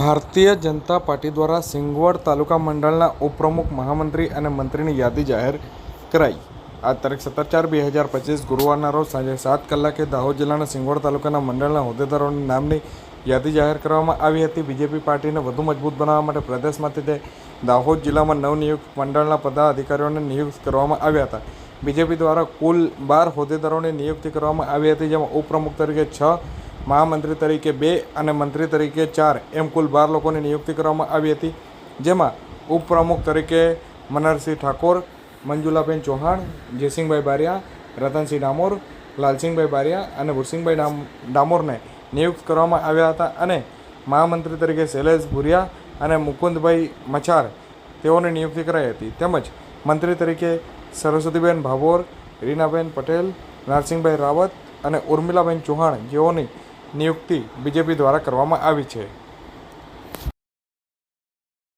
Bharatiya Janata party દ્વારા સિંગવડ તાલુકા મંડળના ઉપપ્રમુખ મહામંત્રી અને મંત્રીની યાદી જાહેર કરાઈ. આ તારીખ સત્તર ચાર બે હજાર પચીસ ગુરુવારના રોજ સાંજે સાત કલાકે દાહોદ જિલ્લાના સિંગવડ તાલુકાના મંડળના હોદ્દેદારોના નામની યાદી જાહેર કરવામાં આવી હતી. બીજેપી પાર્ટીને વધુ મજબૂત બનાવવા માટે પ્રદેશમાંથી તે દાહોદ જિલ્લામાં નવનિયુક્ત મંડળના પદાધિકારીઓને નિયુક્ત કરવામાં આવ્યા હતા. બીજેપી દ્વારા કુલ બાર હોદ્દેદારોની નિયુક્તિ કરવામાં આવી હતી, જેમાં ઉપપ્રમુખ તરીકે છ મહામંત્રી તરીકે બે અને મંત્રી તરીકે ચાર એમ કુલ બાર લોકોની નિયુક્તિ કરવામાં આવી હતી. જેમાં ઉપપ્રમુખ તરીકે મનહરસિંહ ઠાકોર, મંજુલાબેન ચૌહાણ, જયસિંહભાઈ બારિયા, રતનસિંહ ડામોર, લાલસિંહભાઈ બારિયા અને ભૂરસિંહભાઈ ડામ, ડામોરને નિયુક્ત કરવામાં આવ્યા હતા અને મહામંત્રી તરીકે શૈલેષ ભુરિયા અને મુકુંદભાઈ મચાર તેઓની નિયુક્તિ કરાઈ હતી. તેમજ મંત્રી તરીકે સરસ્વતીબેન ભાભોર, રીનાબેન પટેલ નરસિંહભાઈ રાવત અને ઉર્મિલાબેન ચૌહાણ જેઓની નિયુક્તિ બીજેપી દ્વારા કરવામાં આવી છે.